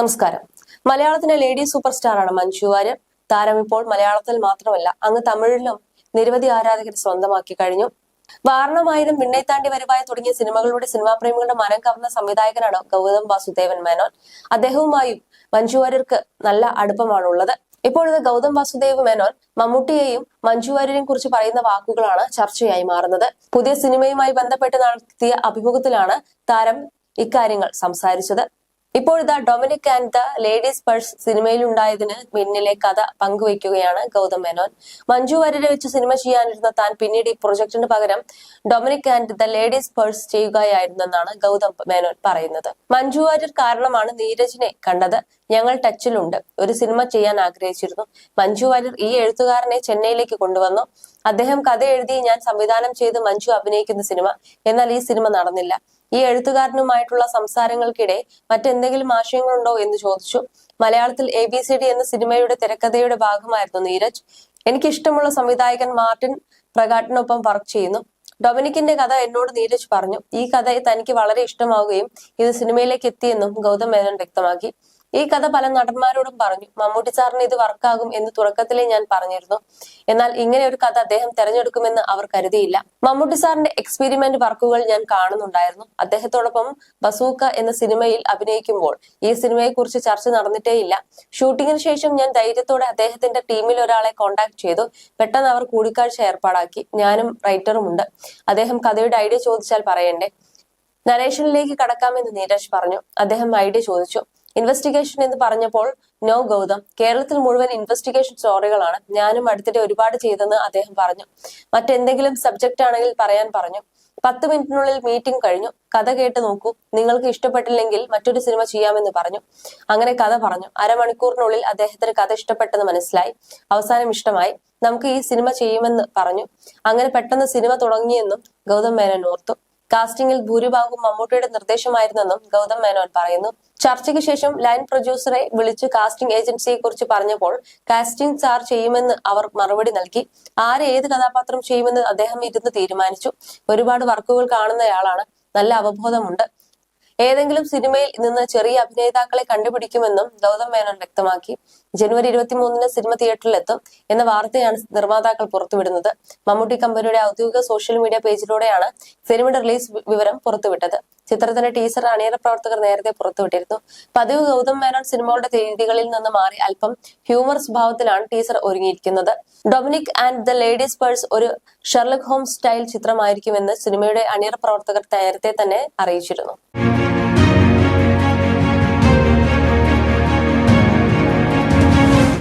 നമസ്കാരം. മലയാളത്തിലെ lady super സ്റ്റാറാണ് മഞ്ജു വാര്യർ. താരം ഇപ്പോൾ മലയാളത്തിൽ മാത്രമല്ല അങ്ങ് തമിഴിലും നിരവധി ആരാധകർ സ്വന്തമാക്കി കഴിഞ്ഞു. വാരണമായിരം വിണ്ണൈത്താണ്ടി വരുവായ തുടങ്ങിയ സിനിമകളിലൂടെ സിനിമാ പ്രേമികളുടെ മനം കവർന്ന സംവിധായകനാണ് ഗൗതം വാസുദേവൻ മേനോൻ. അദ്ദേഹവുമായും മഞ്ജു വാര്യർക്ക് നല്ല അടുപ്പമാണുള്ളത്. ഇപ്പോഴത് ഗൗതം വാസുദേവ് മേനോൻ മമ്മൂട്ടിയെയും മഞ്ജു വാര്യരെയും കുറിച്ച് പറയുന്ന വാക്കുകളാണ് ചർച്ചയായി മാറുന്നത്. പുതിയ സിനിമയുമായി ബന്ധപ്പെട്ട് നടത്തിയ അഭിമുഖത്തിലാണ് താരം ഇക്കാര്യങ്ങൾ സംസാരിച്ചത്. ഇപ്പോഴിതാ Dominic and the Ladies Purse സിനിമയിൽ സിനിമയിലുണ്ടായതിന് പിന്നിലെ കഥ പങ്കുവയ്ക്കുകയാണ് ഗൗതം മേനോൻ. മഞ്ജു വാര്യരെ വെച്ച് സിനിമ ചെയ്യാനിരുന്ന താൻ പിന്നീട് ഈ പ്രൊജക്ടിന് പകരം Dominic and the Ladies Purse ചെയ്യുകയായിരുന്നെന്നാണ് Gautham Menon പറയുന്നത്. മഞ്ജു വാര്യർ കാരണമാണ് നീരജിനെ കണ്ടത്. ഞങ്ങൾ ടച്ചിലുണ്ട്. ഒരു സിനിമ ചെയ്യാൻ ആഗ്രഹിച്ചിരുന്നു. മഞ്ജു വാര്യർ ഈ എഴുത്തുകാരനെ ചെന്നൈയിലേക്ക് കൊണ്ടുവന്നു. അദ്ദേഹം കഥ എഴുതി ഞാൻ സംവിധാനം ചെയ്ത് മഞ്ജു അഭിനയിക്കുന്ന സിനിമ. എന്നാൽ ഈ സിനിമ നടന്നില്ല. ഈ എഴുത്തുകാരനുമായിട്ടുള്ള സംസാരങ്ങൾക്കിടെ മറ്റെന്തെങ്കിലും ആശയങ്ങളുണ്ടോ എന്ന് ചോദിച്ചു. മലയാളത്തിൽ എ ബി സി ഡി എന്ന സിനിമയുടെ തിരക്കഥയുടെ ഭാഗമായിരുന്നു നീരജ്. എനിക്കിഷ്ടമുള്ള സംവിധായകൻ മാർട്ടിൻ പ്രകാട്ടിനൊപ്പം വർക്ക് ചെയ്യുന്നു. ഡൊമിനിക്കിന്റെ കഥ എന്നോട് നീരജ് പറഞ്ഞു. ഈ കഥ തനിക്ക് വളരെ ഇഷ്ടമാവുകയും ഇത് സിനിമയിലേക്ക് എത്തിയെന്നും ഗൗതം മേനോൻ വ്യക്തമാക്കി. ഈ കഥ പല നടന്മാരോടും പറഞ്ഞു മമ്മൂട്ടി സാറിന് ഇത് വർക്കാകും എന്ന് തുടക്കത്തിലേ ഞാൻ പറഞ്ഞിരുന്നു. എന്നാൽ ഇങ്ങനെ ഒരു കഥ അദ്ദേഹം തെരഞ്ഞെടുക്കുമെന്ന് അവർ കരുതിയില്ല. മമ്മൂട്ടി സാറിന്റെ എക്സ്പെരിമെന്റ് വർക്കുകൾ ഞാൻ കാണുന്നുണ്ടായിരുന്നു. അദ്ദേഹത്തോടൊപ്പം ബസൂക്ക എന്ന സിനിമയിൽ അഭിനയിക്കുമ്പോൾ ഈ സിനിമയെ കുറിച്ച് ചർച്ച നടന്നിട്ടേയില്ല. ഷൂട്ടിങ്ങിന് ശേഷം ഞാൻ ധൈര്യത്തോടെ അദ്ദേഹത്തിന്റെ ടീമിൽ ഒരാളെ കോണ്ടാക്ട് ചെയ്തു. പെട്ടെന്ന് അവർ കൂടിക്കാഴ്ച ഏർപ്പാടാക്കി. ഞാനും റൈറ്ററുമുണ്ട് അദ്ദേഹം കഥയുടെ ഐഡിയ ചോദിച്ചാൽ പറയണ്ടേ? നരേഷനിലേക്ക് കടക്കാമെന്ന് നീരജ് പറഞ്ഞു. അദ്ദേഹം ഐഡിയ ചോദിച്ചു. ഇൻവെസ്റ്റിഗേഷൻ എന്ന് പറഞ്ഞപ്പോൾ നോ ഗൗതം കേരളത്തിൽ മുഴുവൻ ഇൻവെസ്റ്റിഗേഷൻ സ്റ്റോറികളാണ് ഞാനും അടുത്തിടെ ഒരുപാട് ചെയ്തെന്ന് അദ്ദേഹം പറഞ്ഞു. മറ്റെന്തെങ്കിലും സബ്ജക്റ്റ് ആണെങ്കിൽ പറയാൻ പറഞ്ഞു. പത്ത് മിനിറ്റിനുള്ളിൽ മീറ്റിംഗ് കഴിഞ്ഞു. കഥ കേട്ട് നോക്കൂ. നിങ്ങൾക്ക് ഇഷ്ടപ്പെട്ടില്ലെങ്കിൽ മറ്റൊരു സിനിമ ചെയ്യാമെന്ന് പറഞ്ഞു. അങ്ങനെ കഥ പറഞ്ഞു. അരമണിക്കൂറിനുള്ളിൽ അദ്ദേഹത്തിന് കഥ ഇഷ്ടപ്പെട്ടെന്ന് മനസ്സിലായി. അവസാനം ഇഷ്ടമായി. നമുക്ക് ഈ സിനിമ ചെയ്യുമെന്ന് പറഞ്ഞു. അങ്ങനെ പെട്ടെന്ന് സിനിമ തുടങ്ങിയെന്നും ഗൗതം മേനോൻ ഓർത്തു. കാസ്റ്റിംഗിൽ ഭൂരിഭാഗവും മമ്മൂട്ടിയുടെ നിർദ്ദേശമായിരുന്നെന്നും ഗൗതം മേനോൻ പറയുന്നു. ചർച്ചയ്ക്ക് ശേഷം ലൈൻ പ്രൊഡ്യൂസറെ വിളിച്ച് കാസ്റ്റിംഗ് ഏജൻസിയെ കുറിച്ച് പറഞ്ഞപ്പോൾ കാസ്റ്റിംഗ് സാർ ചെയ്യുമെന്ന് അവർ മറുപടി നൽകി. ആര് ഏത് കഥാപാത്രം ചെയ്യുമെന്ന് അദ്ദേഹം ഇരുന്ന് തീരുമാനിച്ചു. ഒരുപാട് വർക്കുകൾ കാണുന്നയാളാണ്. നല്ല അവബോധമുണ്ട്. ഏതെങ്കിലും സിനിമയിൽ നിന്ന് ചെറിയ അഭിനേതാക്കളെ കണ്ടുപിടിക്കുമെന്നും ഗൗതം മേനോൻ വ്യക്തമാക്കി. ജനുവരി ഇരുപത്തിമൂന്നിന് സിനിമ തിയേറ്ററിലെത്തും എന്ന വാർത്തയാണ് നിർമ്മാതാക്കൾ പുറത്തുവിടുന്നത്. മമ്മൂട്ടി കമ്പനിയുടെ ഔദ്യോഗിക സോഷ്യൽ മീഡിയ പേജിലൂടെയാണ് സിനിമയുടെ റിലീസ് വിവരം പുറത്തുവിട്ടത്. ചിത്രത്തിന്റെ ടീസർ അണിയറ പ്രവർത്തകർ നേരത്തെ പുറത്തുവിട്ടിരുന്നു. പതിവ് ഗൗതം മേനോൻ സിനിമകളുടെ തീയതികളിൽ നിന്ന് മാറി അല്പം ഹ്യൂമർ സ്വഭാവത്തിലാണ് teaser ഒരുങ്ങിയിരിക്കുന്നത്. Dominic and the Ladies Purse ഒരു ഷെർലക് ഹോം സ്റ്റൈൽ ചിത്രമായിരിക്കുമെന്ന് സിനിമയുടെ അണിയറ പ്രവർത്തകർ നേരത്തെ തന്നെ അറിയിച്ചിരുന്നു.